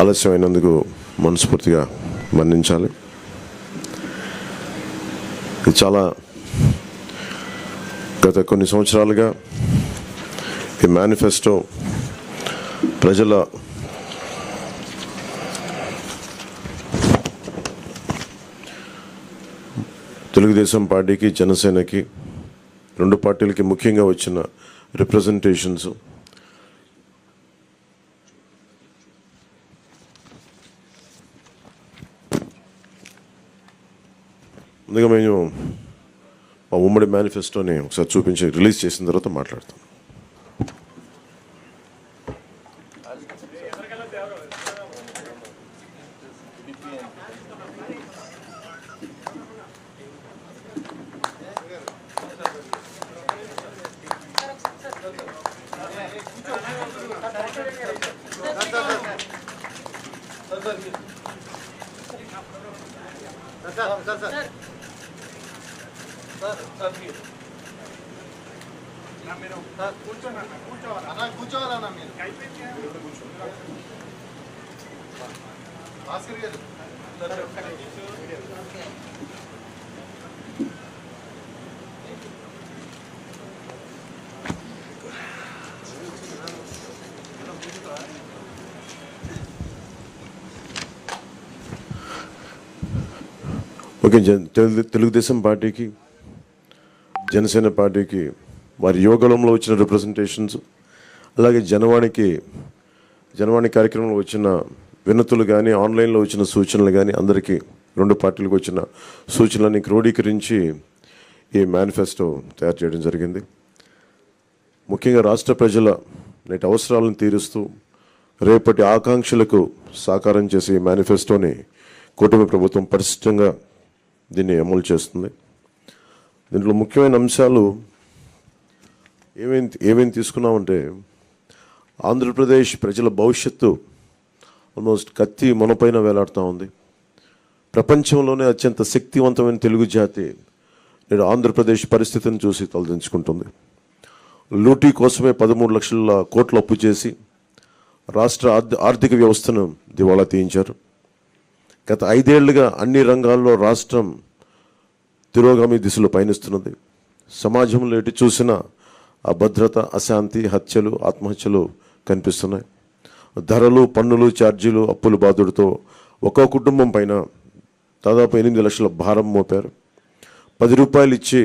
ఆలస్యమైనందుకు మనస్ఫూర్తిగా మన్నించాలి. ఇది చాలా గత కొన్ని సంవత్సరాలుగా ఈ మేనిఫెస్టో ప్రజల తెలుగుదేశం పార్టీకి జనసేనకి రెండు పార్టీలకి ముఖ్యంగా వచ్చిన రిప్రజెంటేషన్స్ ముందుగా మేము మా ఉమ్మడి మేనిఫెస్టోని ఒకసారి చూపించి రిలీజ్ చేసిన తర్వాత మాట్లాడతాం. అన్న కూర్చోవాలన్న మీరు భాస్కర్ గారు ఓకే జన్ తెలుగు తెలుగుదేశం పార్టీకి జనసేన పార్టీకి వారి యోగంలో వచ్చిన రిప్రజెంటేషన్స్ అలాగే జనవాణికి జనవాణి కార్యక్రమంలో వచ్చిన వినతులు కానీ ఆన్లైన్లో వచ్చిన సూచనలు కానీ అందరికీ రెండు పార్టీలకు వచ్చిన సూచనలన్నీ క్రోడీకరించి ఈ మేనిఫెస్టో తయారు చేయడం జరిగింది. ముఖ్యంగా రాష్ట్ర ప్రజల నేటి అవసరాలను తీరుస్తూ రేపటి ఆకాంక్షలకు సాకారం చేసే ఈ మేనిఫెస్టోని కూటమి ప్రభుత్వం పటిష్టంగా దీన్ని అమలు చేస్తుంది. దీంట్లో ముఖ్యమైన అంశాలు ఏమేమి ఏమేమి తీసుకున్నామంటే ఆంధ్రప్రదేశ్ ప్రజల భవిష్యత్తు ఆల్మోస్ట్ కత్తి మనపైన వేలాడుతూ ఉంది. ప్రపంచంలోనే అత్యంత శక్తివంతమైన తెలుగు జాతి నేడు ఆంధ్రప్రదేశ్ పరిస్థితిని చూసి తలదించుకుంటుంది. లూటీ కోసమే పదమూడు లక్షల కోట్లు అప్పు చేసి రాష్ట్ర ఆర్థిక వ్యవస్థను దివాళా తీయించారు. గత ఐదేళ్ళుగా అన్ని రంగాల్లో రాష్ట్రం తిరోగామి దిశలో పయనిస్తున్నది. సమాజంలో ఎటు చూసినా అభద్రత అశాంతి హత్యలు ఆత్మహత్యలు కనిపిస్తున్నాయి. ధరలు పన్నులు ఛార్జీలు అప్పుల బాధుడితో ఒక్కో కుటుంబం పైన దాదాపు ఎనిమిది లక్షల భారం మోపారు. పది రూపాయలు ఇచ్చి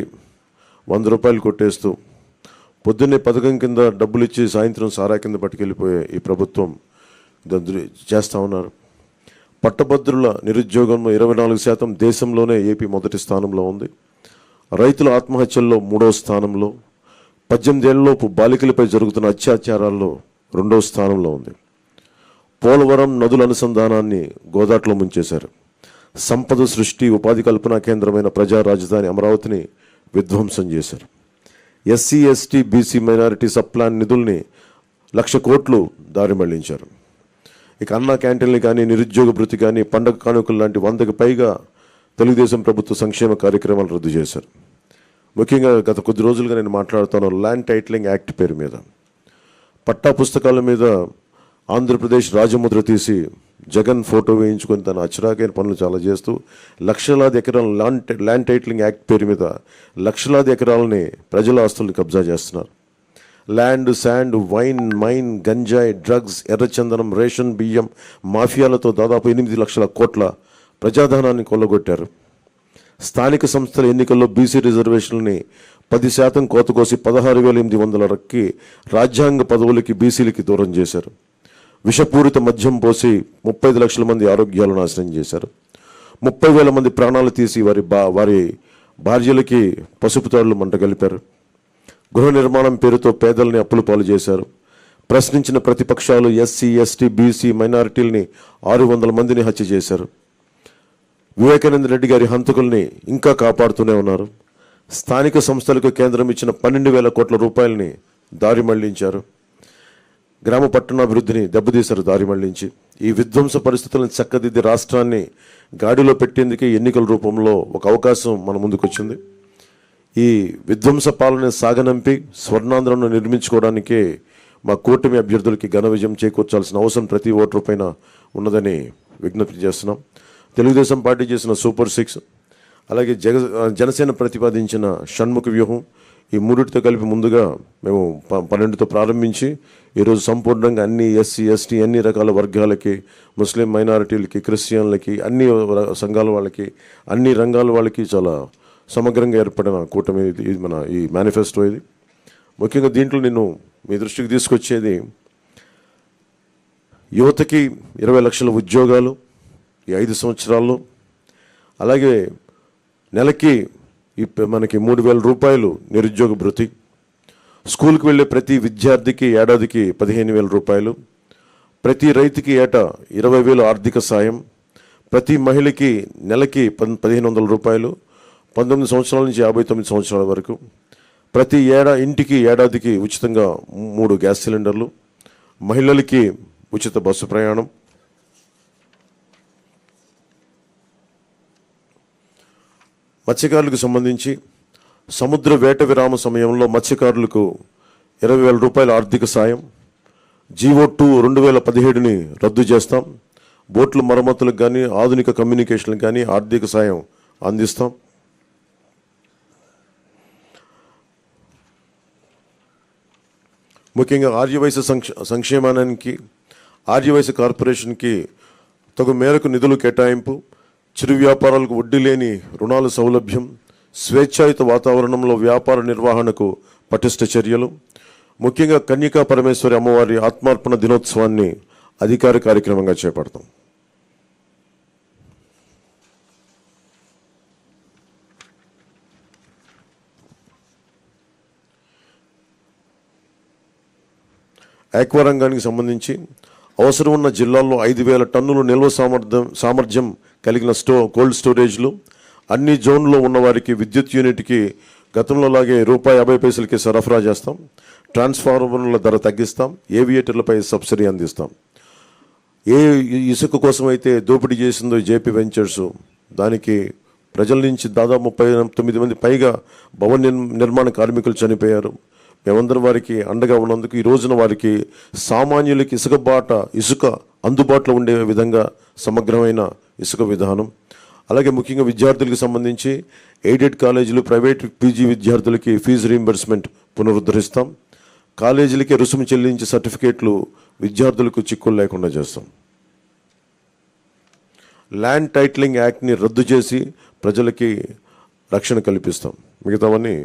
వంద రూపాయలు కొట్టేస్తూ పొద్దున్నే పథకం కింద డబ్బులు ఇచ్చి సాయంత్రం సారా కింద పట్టుకెళ్ళిపోయే ఈ ప్రభుత్వం దాన్ని చేస్తూ ఉన్నారు. పట్టభద్రుల నిరుద్యోగంలో ఇరవై నాలుగు శాతం దేశంలోనే ఏపీ మొదటి స్థానంలో ఉంది. రైతుల ఆత్మహత్యల్లో మూడో స్థానంలో పద్దెనిమిదేళ్ళలోపు బాలికలపై జరుగుతున్న అత్యాచారాల్లో రెండవ స్థానంలో ఉంది. పోలవరం నదుల అనుసంధానాన్ని గోదాట్లో ముంచేశారు. సంపద సృష్టి ఉపాధి కల్పనా కేంద్రమైన ప్రజా రాజధాని అమరావతిని విధ్వంసం చేశారు. SC ST BC minority subplan నిధుల్ని లక్ష కోట్లు దారి మళ్ళించారు. ఇక అన్న క్యాంటీన్లు కానీ నిరుద్యోగ భృతి కానీ పండగ కానుకలు లాంటి వందకు పైగా తెలుగుదేశం ప్రభుత్వ సంక్షేమ కార్యక్రమాలు రద్దు చేశారు. ముఖ్యంగా గత కొద్ది రోజులుగా నేను మాట్లాడుతాను ల్యాండ్ టైటిలింగ్ యాక్ట్ పేరు మీద. పట్టా పుస్తకాల మీద ఆంధ్రప్రదేశ్ రాజముద్ర తీసి జగన్ ఫోటో వేయించుకొని తన అచ్చరాకైన పనులు చాలా చేస్తూ లక్షలాది ఎకరాల ల్యాండ్ ల్యాండ్ టైటిలింగ్ యాక్ట్ పేరు మీద లక్షలాది ఎకరాలని ప్రజల ఆస్తుల్ని కబ్జా చేస్తున్నారు. ల్యాండ్ శాండ్ వైన్ మైన్ గంజాయి డ్రగ్స్ ఎర్రచందనం రేషన్ బియ్యం మాఫియాలతో దాదాపు ఎనిమిది లక్షల కోట్ల ప్రజాధనాన్ని కొల్లగొట్టారు. స్థానిక సంస్థల ఎన్నికల్లో బీసీ రిజర్వేషన్లని పది శాతం కోత కోసి పదహారు వేల ఎనిమిది వందల రక్కి రాజ్యాంగ పదవులకి బీసీలకి దూరం చేశారు. విషపూరిత మద్యం పోసి ముప్పై లక్షల మంది ఆరోగ్యాలు నాశనం చేశారు. ముప్పై వేల మంది ప్రాణాలు తీసి వారి బా వారి భార్యలకి పసుపు తాడులు మంట కలిపారు గృహ నిర్మాణం పేరుతో పేదల్ని అప్పులు పాలు చేశారు. ప్రశ్నించిన ప్రతిపక్షాలు ఎస్సీ ఎస్టీ బీసీ మైనారిటీల్ని ఆరు వందల మందిని హత్య చేశారు. వివేకానంద రెడ్డి గారి హంతకుల్ని ఇంకా కాపాడుతూనే ఉన్నారు. స్థానిక సంస్థలకు కేంద్రం ఇచ్చిన పన్నెండు వేల కోట్ల రూపాయలని దారి మళ్ళించారు. గ్రామ పట్టణాభివృద్ధిని దెబ్బతీశారు దారి మళ్ళించి. ఈ విధ్వంస పరిస్థితులను చక్కదిద్ది రాష్ట్రాన్ని గాడిలో పెట్టేందుకే ఎన్నికల రూపంలో ఒక అవకాశం మన ముందుకొచ్చింది. ఈ విధ్వంస పాలన సాగనంపి స్వర్ణాంధ్రను నిర్మించుకోవడానికే మా కూటమి అభ్యర్థులకి ఘన విజయం చేకూర్చాల్సిన అవసరం ప్రతి ఓటరు పైన ఉన్నదని విజ్ఞప్తి చేస్తున్నాం. తెలుగుదేశం పార్టీ చేసిన సూపర్ సిక్స్ అలాగే జగ జనసేన ప్రతిపాదించిన షణ్ముఖ వ్యూహం ఈ మూడిటితో కలిపి ముందుగా మేము ప- పన్నెండుతో ప్రారంభించి ఈరోజు సంపూర్ణంగా అన్ని ఎస్సీ ఎస్టీ అన్ని రకాల వర్గాలకి ముస్లిం మైనారిటీలకి క్రిస్టియన్లకి అన్ని ర- సంఘాల వాళ్ళకి అన్ని రంగాల వాళ్ళకి చాలా సమగ్రంగా ఏర్పడిన కూటమి ఇది ఇది మన ఈ మేనిఫెస్టో ఇది. ముఖ్యంగా దీంట్లో నేను మీ దృష్టికి తీసుకొచ్చేది యువతకి ఇరవై లక్షల ఉద్యోగాలు ఈ ఐదు సంవత్సరాల్లో. అలాగే నెలకి ఈ మనకి మూడు వేల రూపాయలు నిరుద్యోగ భృతి. స్కూల్కి వెళ్ళే ప్రతి విద్యార్థికి ఏడాదికి పదిహేను వేల రూపాయలు. ప్రతి రైతుకి ఏటా ఇరవై వేలు ఆర్థిక సాయం. ప్రతి మహిళకి నెలకి పదిహేను వందల రూపాయలు. పంతొమ్మిది సంవత్సరాల నుంచి యాభై తొమ్మిది సంవత్సరాల వరకు. ప్రతి ఏడా ఇంటికి ఏడాదికి ఉచితంగా మూడు గ్యాస్ సిలిండర్లు. మహిళలకి ఉచిత బస్సు ప్రయాణం. మత్స్యకారులకు సంబంధించి సముద్ర వేట విరామ సమయంలో మత్స్యకారులకు ఇరవై వేల రూపాయల ఆర్థిక సాయం జీవో టూ రెండు వేల పదిహేడుని రద్దు చేస్తాం. బోట్ల మరమ్మతులకు కానీ ఆధునిక కమ్యూనికేషన్లకు కానీ ఆర్థిక సాయం అందిస్తాం. ముఖ్యంగా ఆర్యవైశ్య సంక్ష సంక్షేమానికి ఆర్యవైశ్య కార్పొరేషన్కి తగు మేరకు నిధులు కేటాయింపు చిరు వ్యాపారాలకు వడ్డీ లేని రుణాల సౌలభ్యం స్వేచ్ఛాయుత వాతావరణంలో వ్యాపార నిర్వహణకు పటిష్ట చర్యలు. ముఖ్యంగా కన్యకా పరమేశ్వరి అమ్మవారి ఆత్మార్పణ దినోత్సవాన్ని అధికార కార్యక్రమంగా చేపడతాం. ఆక్వా రంగానికి సంబంధించి అవసరం ఉన్న జిల్లాల్లో ఐదు వేల టన్నులు నిల్వ సామర్థ్యం సామర్థ్యం కలిగిన స్టో కోల్డ్ స్టోరేజ్లు అన్ని జోన్లో ఉన్న వారికి విద్యుత్ యూనిట్కి గతంలో లాగే రూపాయి యాభై పైసలకి సరఫరా చేస్తాం. ట్రాన్స్ఫార్మర్ల ధర తగ్గిస్తాం. ఏవియేటర్లపై సబ్సిడీ అందిస్తాం. ఏ ఇసుక కోసం అయితే దోపిడీ చేసిందో జేపీ వెంచర్స్ దానికి ప్రజల నుంచి దాదాపు ముప్పై తొమ్మిది మంది పైగా భవన నిర్- నిర్మాణ కార్మికులు చనిపోయారు. మేమందరం వారికి అండగా ఉన్నందుకు ఈ రోజున వారికి సామాన్యులకి ఇసుక బాట ఇసుక అందుబాటులో ఉండే విధంగా సమగ్రమైన ఇసుక విధానం. అలాగే ముఖ్యంగా విద్యార్థులకు సంబంధించి ఎయిడెడ్ కాలేజీలు ప్రైవేట్ పీజీ విద్యార్థులకి ఫీజు రీంబర్స్మెంట్ పునరుద్ధరిస్తాం. కాలేజీలకి రుసుము చెల్లించే సర్టిఫికేట్లు విద్యార్థులకు చిక్కులు లేకుండా చేస్తాం. ల్యాండ్ టైటిలింగ్ యాక్ట్ని రద్దు చేసి ప్రజలకి రక్షణ కల్పిస్తాం. మిగతావన్నీ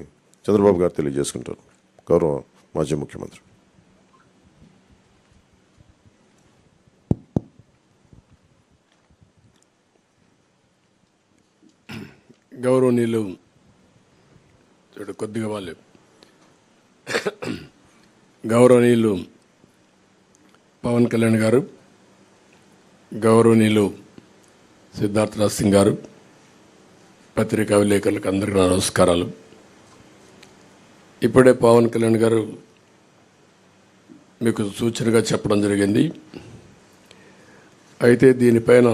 చంద్రబాబు గారు తెలియజేసుకుంటారు. గౌరవ మాజీ ముఖ్యమంత్రి. గౌరవనీయులు చూడు కొద్దిగా వాళ్ళు గౌరవనీయులు పవన్ కళ్యాణ్ గారు గౌరవనీయులు సిద్ధార్థరాజ్ సింగ్ గారు పత్రికా విలేకరులకు అందరికీ నా నమస్కారాలు. ఇప్పుడే పవన్ కళ్యాణ్ గారు మీకు సూచనగా చెప్పడం జరిగింది. అయితే దీనిపైన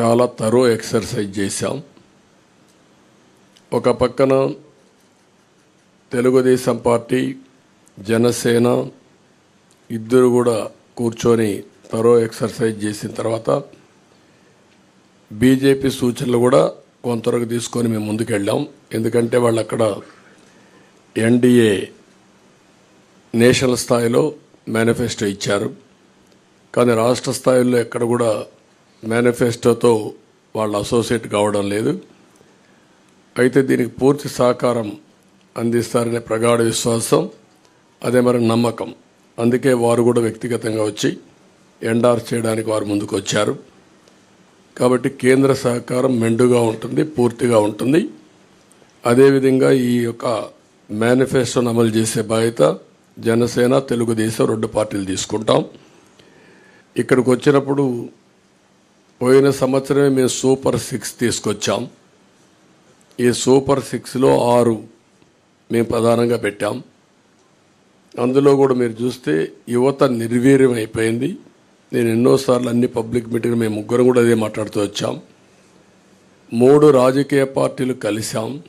చాలా తరో ఎక్సర్సైజ్ చేశాం. ఒక పక్కన తెలుగుదేశం పార్టీ జనసేన ఇద్దరు కూడా కూర్చొని తరో ఎక్సర్సైజ్ చేసిన తర్వాత బీజేపీ సూచనలు కూడా కొంతవరకు తీసుకొని మేము ముందుకెళ్ళాం. ఎందుకంటే వాళ్ళు అక్కడ ఎన్డీఏ నేషనల్ స్థాయిలో మేనిఫెస్టో ఇచ్చారు. కానీ రాష్ట్ర స్థాయిలో ఎక్కడ కూడా మేనిఫెస్టోతో వాళ్ళు అసోసియేట్ కావడం లేదు. అయితే దీనికి పూర్తి సహకారం అందిస్తారనే ప్రగాఢ విశ్వాసం అదే మరి నమ్మకం. అందుకే వారు కూడా వ్యక్తిగతంగా వచ్చి ఎండార్ చేయడానికి వారు ముందుకు వచ్చారు కాబట్టి కేంద్ర సహకారం మెండుగా ఉంటుంది పూర్తిగా ఉంటుంది. అదేవిధంగా ఈ యొక్క మేనిఫెస్టోను అమలు చేసే బాధ్యత జనసేన తెలుగుదేశం రెండు పార్టీలు తీసుకుంటాం. ఇక్కడికి వచ్చినప్పుడు పోయిన సంవత్సరమే మేము సూపర్ సిక్స్ తీసుకొచ్చాం. ఈ సూపర్ సిక్స్లో ఆరు మేము ప్రధానంగా పెట్టాం. అందులో కూడా మీరు చూస్తే యువత నిర్వీర్యం అయిపోయింది. నేను ఎన్నోసార్లు అన్ని పబ్లిక్ మీటింగ్ మేము ముగ్గురు కూడా అదే మాట్లాడుతూ వచ్చాం. మూడు రాజకీయ పార్టీలు కలిశాం.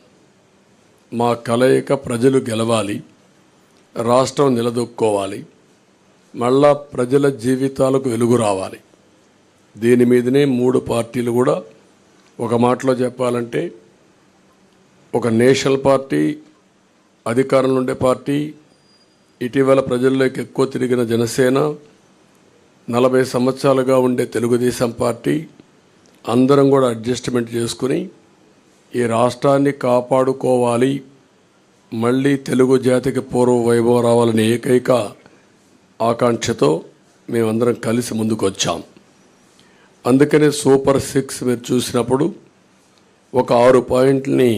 మా కలయిక ప్రజలు గెలవాలి. రాష్ట్రం నిలదొక్కోవాలి మళ్ళా ప్రజల జీవితాలకు వెలుగు రావాలి. దీని మీదనే మూడు పార్టీలు కూడా ఒక మాటలో చెప్పాలంటే ఒక నేషనల్ పార్టీ అధికారంలో ఉండే పార్టీ ఇటీవల ప్రజల్లోకి ఎక్కువ తిరిగిన జనసేన నలభై సంవత్సరాలుగా ఉండే తెలుగుదేశం పార్టీ అందరం కూడా అడ్జస్ట్మెంట్ చేసుకుని ఈ రాష్ట్రాన్ని కాపాడుకోవాలి మళ్ళీ తెలుగు జాతికి పూర్వ వైభవం రావాలనే ఏకైక ఆకాంక్షతో మేమందరం కలిసి ముందుకు వచ్చాం అందుకనే సూపర్ సిక్స్ మీరు చూసినప్పుడు ఒక ఆరు పాయింట్లని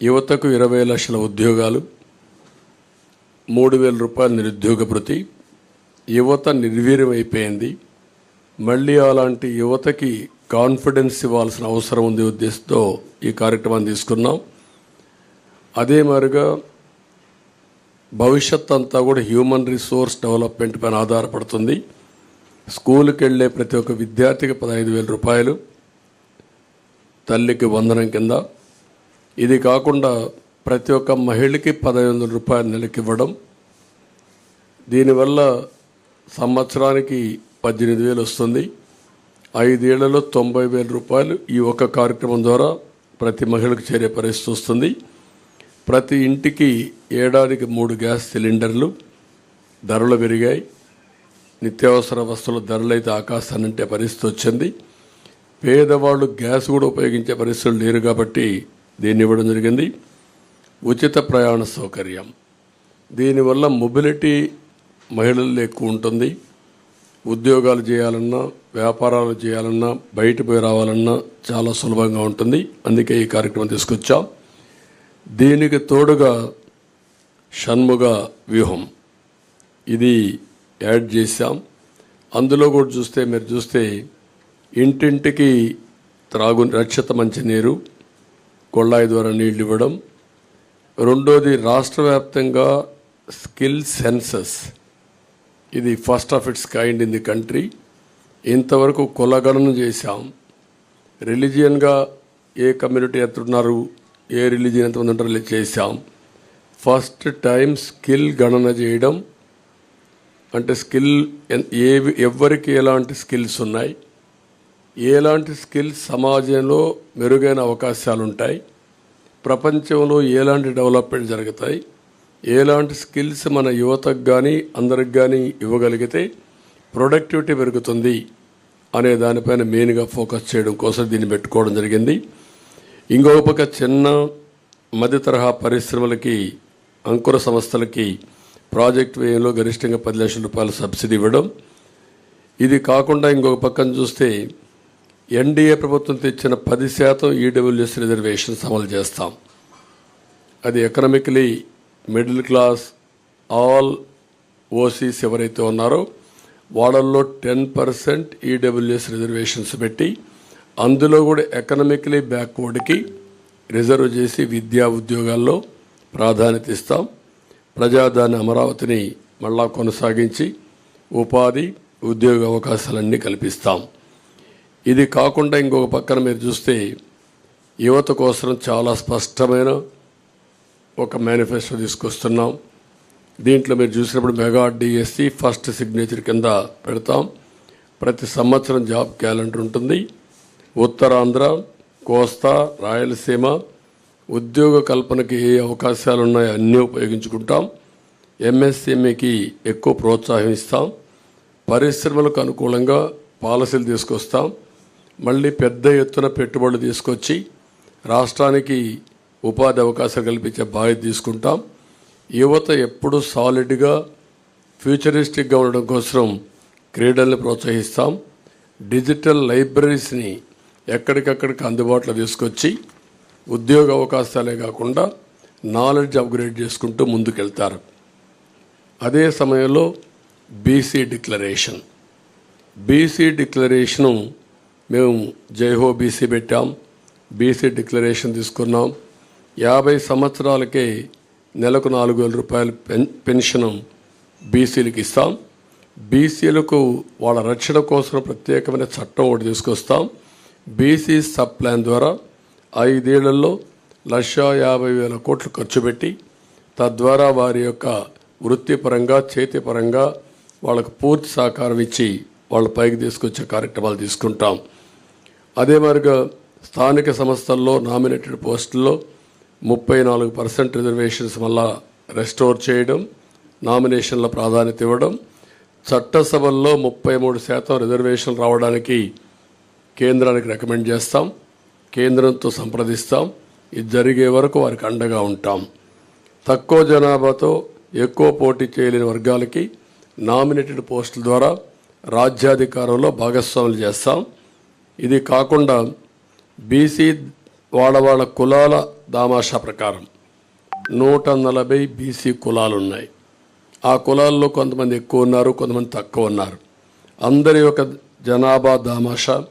యువతకు ఇరవై లక్షల ఉద్యోగాలు మూడు వేల రూపాయల నిరుద్యోగ భృతి యువత నిర్వీర్యం అయిపోయింది మళ్ళీ అలాంటి యువతకి కాన్ఫిడెన్స్ ఇవ్వాల్సిన అవసరం ఉంది ఉద్దేశంతో ఈ కార్యక్రమాన్ని తీసుకున్నాం. అదే మాదిరిగా భవిష్యత్ అంతా కూడా హ్యూమన్ రిసోర్స్ డెవలప్మెంట్ పైన ఆధారపడుతుంది. స్కూల్కి వెళ్ళే ప్రతి ఒక్క విద్యార్థికి పదహైదు వేల రూపాయలు తల్లికి వందనం కింద. ఇది కాకుండా ప్రతి ఒక్క మహిళకి పదహైదు వందల రూపాయలు నెలకి ఇవ్వడం దీనివల్ల సంవత్సరానికి పద్దెనిమిది వేలు వస్తుంది. ఐదేళ్ళలో తొంభై వేల రూపాయలు ఈ ఒక్క కార్యక్రమం ద్వారా ప్రతి మహిళకు చేరే పరిస్థితి వస్తుంది. ప్రతి ఇంటికి ఏడాదికి మూడు గ్యాస్ సిలిండర్లు ధరలు పెరిగాయి. నిత్యావసర వస్తువుల ధరలు అయితే పరిస్థితి వచ్చింది. పేదవాళ్ళు గ్యాస్ కూడా ఉపయోగించే పరిస్థితులు లేరు కాబట్టి దీన్ని ఇవ్వడం జరిగింది. ఉచిత ప్రయాణ సౌకర్యం. దీనివల్ల మొబిలిటీ మహిళల్లో ఎక్కువ ఉంటుంది. ఉద్యోగాలు చేయాలన్నా వ్యాపారాలు చేయాలన్నా బయట పోయి రావాలన్నా చాలా సులభంగా ఉంటుంది. అందుకే ఈ కార్యక్రమం తీసుకొచ్చాం. దీనికి తోడుగా షణ్ముగ వ్యూహం. ఇది యాడ్ చేశాం. అందులో కూడా చూస్తే మీరు చూస్తే ఇంటింటికి త్రాగు రక్షిత మంచినీరు కొళ్ళాయి ద్వారా నీళ్ళు ఇవ్వడం. రెండోది రాష్ట్ర వ్యాప్తంగా స్కిల్ సెన్సస్. ఇది first of its kind in the country. ఇంతవరకు కులగణన చేశాం. రిలీజియన్గా ఏ కమ్యూనిటీ ఎంత ఉన్నారు ఏ రిలీజియన్ ఎంతమంది ఉంటారు చేశాం. ఫస్ట్ టైం స్కిల్ గణన చేయడం. అంటే స్కిల్ ఏ ఏవి ఎవరికి ఎలాంటి స్కిల్స్ ఉన్నాయి. ఎలాంటి స్కిల్స్ సమాజంలో మెరుగైన అవకాశాలు ఉంటాయి ప్రపంచంలో ఎలాంటి డెవలప్మెంట్ జరుగుతాయి. ఎలాంటి స్కిల్స్ మన యువతకు కానీ అందరికి కానీ ఇవ్వగలిగితే ప్రొడక్టివిటీ పెరుగుతుంది అనే దానిపైన మెయిన్గా ఫోకస్ చేయడం కోసం దీన్ని పెట్టుకోవడం జరిగింది. ఇంకొక పక్క చిన్న మధ్య తరహా పరిశ్రమలకి అంకుర సంస్థలకి ప్రాజెక్ట్ వ్యయంలో గరిష్టంగా పది లక్షల రూపాయల సబ్సిడీ ఇవ్వడం. ఇది కాకుండా ఇంకొక పక్కన చూస్తే ఎన్డీఏ ప్రభుత్వం తెచ్చిన పది శాతం ఈడబ్ల్యూఎస్ రిజర్వేషన్స్ అమలు చేస్తాం. అది economically middle class all OCs ఎవరైతే ఉన్నారో వాళ్ళల్లో టెన్ పర్సెంట్ ఈడబ్ల్యూఎస్ రిజర్వేషన్స్ పెట్టి అందులో కూడా ఎకనామికలీ బ్యాక్వర్డ్కి రిజర్వ్ చేసి విద్యా ఉద్యోగాల్లో ప్రాధాన్యత ఇస్తాం. ప్రజాదాని అమరావతిని మళ్ళా కొనసాగించి ఉపాధి ఉద్యోగ అవకాశాలన్నీ కల్పిస్తాం. ఇది కాకుండా ఇంకొక పక్కన మీరు చూస్తే యువత కోసం చాలా స్పష్టమైన ఒక మేనిఫెస్టో తీసుకొస్తున్నాం. దీంట్లో మీరు చూసినప్పుడు మెగా డిఎస్సి ఫస్ట్ సిగ్నేచర్ కింద పెడతాం. ప్రతి సంవత్సరం జాబ్ క్యాలెండర్ ఉంటుంది. ఉత్తరాంధ్ర కోస్తా రాయలసీమ ఉద్యోగ కల్పనకి ఏ అవకాశాలు ఉన్నాయో అన్నీ ఉపయోగించుకుంటాం. ఎంఎస్ఎంఈకి ఎక్కువ ప్రోత్సాహం ఇస్తాం. పరిశ్రమలకు అనుకూలంగా పాలసీలు తీసుకొస్తాం. మళ్ళీ పెద్ద ఎత్తున పెట్టుబడులు తీసుకొచ్చి రాష్ట్రానికి ఉపాధి అవకాశాలు కల్పించే బాధ్యత తీసుకుంటాం. యువత ఎప్పుడు సాలిడ్గా ఫ్యూచరిస్టిక్గా ఉండడం కోసం క్రీడల్ని ప్రోత్సహిస్తాం. డిజిటల్ లైబ్రరీస్ని ఎక్కడికక్కడికి అందుబాటులో తీసుకొచ్చి ఉద్యోగ అవకాశాలే కాకుండా నాలెడ్జ్ అప్గ్రేడ్ చేసుకుంటూ ముందుకెళ్తారు. అదే సమయంలో బీసీ డిక్లరేషన్ బీసీ డిక్లరేషను మేము జైహో బీసీ పెట్టాం. బీసీ డిక్లరేషన్ తీసుకున్నాం. యాభై సంవత్సరాలకే నెలకు నాలుగు వేల రూపాయల పెన్ పెన్షన్ బీసీలకు ఇస్తాం. బీసీలకు వాళ్ళ రక్షణ కోసం ప్రత్యేకమైన చట్టం ఒకటి తీసుకొస్తాం. బీసీ సబ్ ప్లాన్ ద్వారా ఐదేళ్ళలో లక్ష యాభై వేల కోట్లు ఖర్చు పెట్టి తద్వారా వారి యొక్క వృత్తిపరంగా చేతిపరంగా వాళ్ళకు పూర్తి సహకారం ఇచ్చి వాళ్ళు పైకి తీసుకొచ్చే కార్యక్రమాలు తీసుకుంటాం. అదే మాదిరిగా స్థానిక సంస్థల్లో నామినేటెడ్ పోస్టుల్లో ముప్పై నాలుగు పర్సెంట్ రిజర్వేషన్స్ మళ్ళా రెస్టోర్ చేయడం నామినేషన్ల ప్రాధాన్యత ఇవ్వడం చట్టసభల్లో ముప్పై మూడు శాతం రిజర్వేషన్లు రావడానికి కేంద్రానికి రికమెండ్ చేస్తాం కేంద్రంతో సంప్రదిస్తాం ఇది జరిగే వరకు వారికి అండగా ఉంటాం. తక్కువ జనాభాతో ఎక్కువ పోటీ చేయలేని వర్గాలకి నామినేటెడ్ పోస్టుల ద్వారా రాజ్యాధికారంలో భాగస్వాములు చేస్తాం. ఇది కాకుండా బీసీ వాళ్ళ వాళ్ళ కులాల దామాషా ప్రకారం నూట నలభై బీసీ కులాలు ఉన్నాయి ఆ కులాల్లో కొంతమంది ఎక్కువ ఉన్నారు కొంతమంది తక్కువ ఉన్నారు. అందరి యొక్క జనాభా దామాషా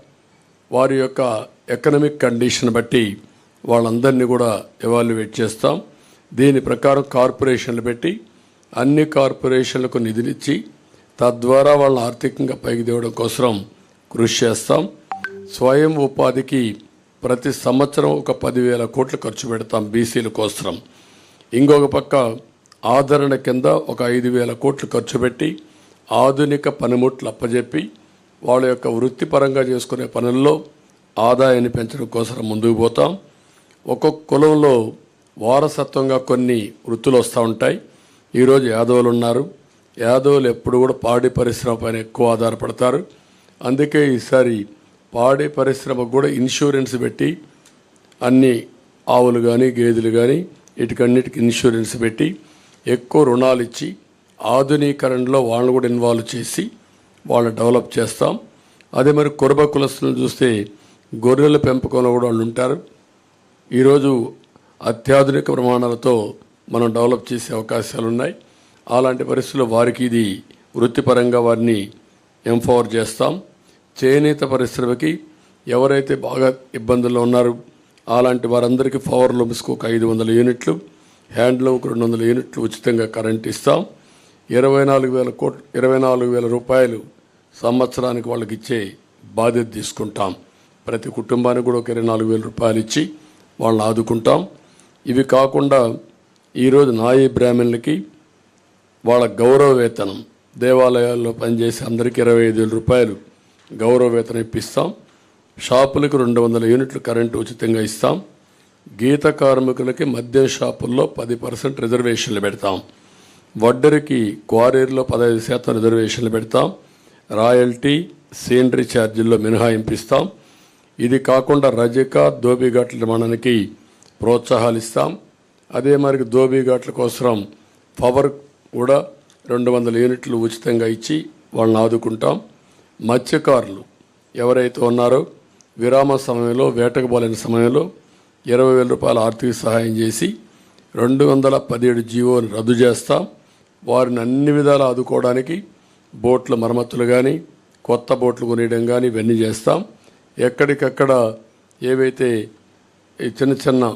వారి యొక్క ఎకనమిక్ కండిషన్ బట్టి వాళ్ళందరినీ కూడా ఎవాల్యుయేట్ చేస్తాం. దీని ప్రకారం కార్పొరేషన్లు పెట్టి అన్ని కార్పొరేషన్లకు నిధులిచ్చి తద్వారా వాళ్ళని ఆర్థికంగా పైకి తేవడం కోసం కృషి చేస్తాం. స్వయం ఉపాధికి ప్రతి సంవత్సరం ఒక పదివేల కోట్లు ఖర్చు పెడతాం బీసీల కోసం ఇంకొక పక్క ఆదరణ కింద ఒక ఐదు వేల కోట్లు ఖర్చు పెట్టి ఆధునిక పనిముట్లు అప్పజెప్పి వాళ్ళ యొక్క వృత్తిపరంగా చేసుకునే పనుల్లో ఆదాయాన్ని పెంచడం కోసం ముందుకు పోతాం. ఒక్కొక్క కులంలో వారసత్వంగా కొన్ని వృత్తులు వస్తూ ఉంటాయి. ఈరోజు యాదవులు ఉన్నారు. యాదవులు ఎప్పుడు కూడా పాడి పరిశ్రమ పైన ఎక్కువ ఆధారపడతారు. అందుకే ఈసారి పాడి పరిశ్రమకు కూడా ఇన్సూరెన్స్ పెట్టి అన్ని ఆవులు కానీ గేదెలు కానీ వీటికన్నిటికి ఇన్సూరెన్స్ పెట్టి ఎక్కువ రుణాలు ఇచ్చి ఆధునీకరణలో వాళ్ళని కూడా ఇన్వాల్వ్ చేసి వాళ్ళని డెవలప్ చేస్తాం. అదే మరి కురబ కులస్తులను చూస్తే గొర్రెల పెంపకంలో కూడా వాళ్ళు ఉంటారు. ఈరోజు అత్యాధునిక ప్రమాణాలతో మనం డెవలప్ చేసే అవకాశాలు ఉన్నాయి. అలాంటి పరిస్థితుల్లో వారికి ఇది వృత్తిపరంగా వారిని ఎంపవర్ చేస్తాం. చేనేత పరిశ్రమకి ఎవరైతే బాగా ఇబ్బందుల్లో ఉన్నారో అలాంటి వారందరికీ పవర్ లూమ్స్కు ఒక ఐదు వందల యూనిట్లు హ్యాండ్లూమ్కి రెండు వందల యూనిట్లు ఉచితంగా కరెంట్ ఇస్తాం. ఇరవై నాలుగు వేల కోట్ ఇరవై నాలుగు వేల రూపాయలు సంవత్సరానికి వాళ్ళకి ఇచ్చే బాధ్యత తీసుకుంటాం. ప్రతి కుటుంబానికి కూడా ఒక ఇరవై నాలుగు వేల రూపాయలు ఇచ్చి వాళ్ళని ఆదుకుంటాం. ఇవి కాకుండా ఈరోజు నాయి బ్రాహ్మణులకి వాళ్ళ గౌరవ వేతనం దేవాలయాల్లో పనిచేసే అందరికీ ఇరవై ఐదు వేల రూపాయలు గౌరవవేతనం ఇప్పిస్తాం. షాపులకు రెండు వందల యూనిట్లు కరెంటు ఉచితంగా ఇస్తాం. గీత కార్మికులకి మద్యం షాపుల్లో పది పర్సెంట్ రిజర్వేషన్లు పెడతాం. వడ్డరికి క్వారీర్లో పదహైదు శాతం రిజర్వేషన్లు పెడతాం. రాయల్టీ సీనరీ ఛార్జీల్లో మినహాయింపిస్తాం. ఇది కాకుండా రజక దోబిఘాట్ల నిర్మాణానికి ప్రోత్సాహాలు ఇస్తాం అదే మరి దోబిఘాట్ల కోసం పవర్ కూడా రెండు వందల యూనిట్లు ఉచితంగా ఇచ్చి వాళ్ళని ఆదుకుంటాం. మత్స్యకారులు ఎవరైతే ఉన్నారో విరామ సమయంలో వేటకు పోలేని సమయంలో ఇరవై వేల రూపాయల ఆర్థిక సహాయం చేసి రెండు వందల పదిహేడు జీవోని రద్దు చేస్తాం. వారిని అన్ని విధాలు ఆదుకోవడానికి బోట్ల మరమ్మతులు కానీ కొత్త బోట్లు కొనియడం కానీ ఇవన్నీ చేస్తాం. ఎక్కడికక్కడ ఏవైతే చిన్న చిన్న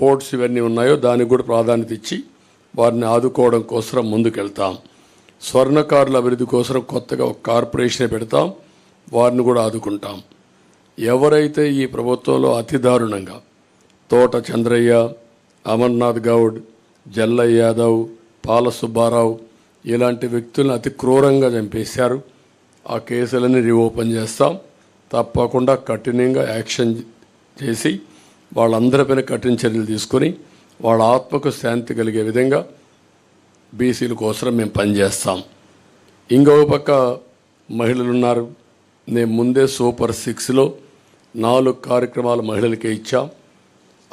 పోర్ట్స్ ఇవన్నీ ఉన్నాయో దానికి కూడా ప్రాధాన్యత ఇచ్చి వారిని ఆదుకోవడం కోసం ముందుకెళ్తాం. స్వర్ణకారుల అభివృద్ధి కోసం కొత్తగా ఒక కార్పొరేషన్ పెడతాం వారిని కూడా ఆదుకుంటాం. ఎవరైతే ఈ ప్రభుత్వంలో అతి దారుణంగా తోట చంద్రయ్య అమర్నాథ్ గౌడ్ జల్లయ్య యాదవ్ పాల సుబ్బారావు ఇలాంటి వ్యక్తులను అతి క్రూరంగా చంపేశారు. ఆ కేసులన్నీ రీఓపెన్ చేస్తాం. తప్పకుండా కఠినంగా యాక్షన్ చేసి వాళ్ళందరిపైన కఠిన చర్యలు తీసుకొని వాళ్ళ ఆత్మకు శాంతి కలిగే విధంగా బీసీల కోసం మేము పనిచేస్తాం. ఇంకొక పక్క మహిళలు ఉన్నారు నేను ముందే సూపర్ సిక్స్లో నాలుగు కార్యక్రమాలు మహిళలకే ఇచ్చాం.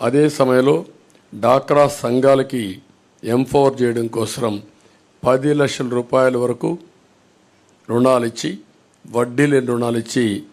అదే సమయంలో డాక్రా సంఘాలకి ఎంపవర్ చేయడం కోసం పది లక్షల రూపాయల వరకు రుణాలు ఇచ్చి వడ్డీ లేని రుణాలు ఇచ్చి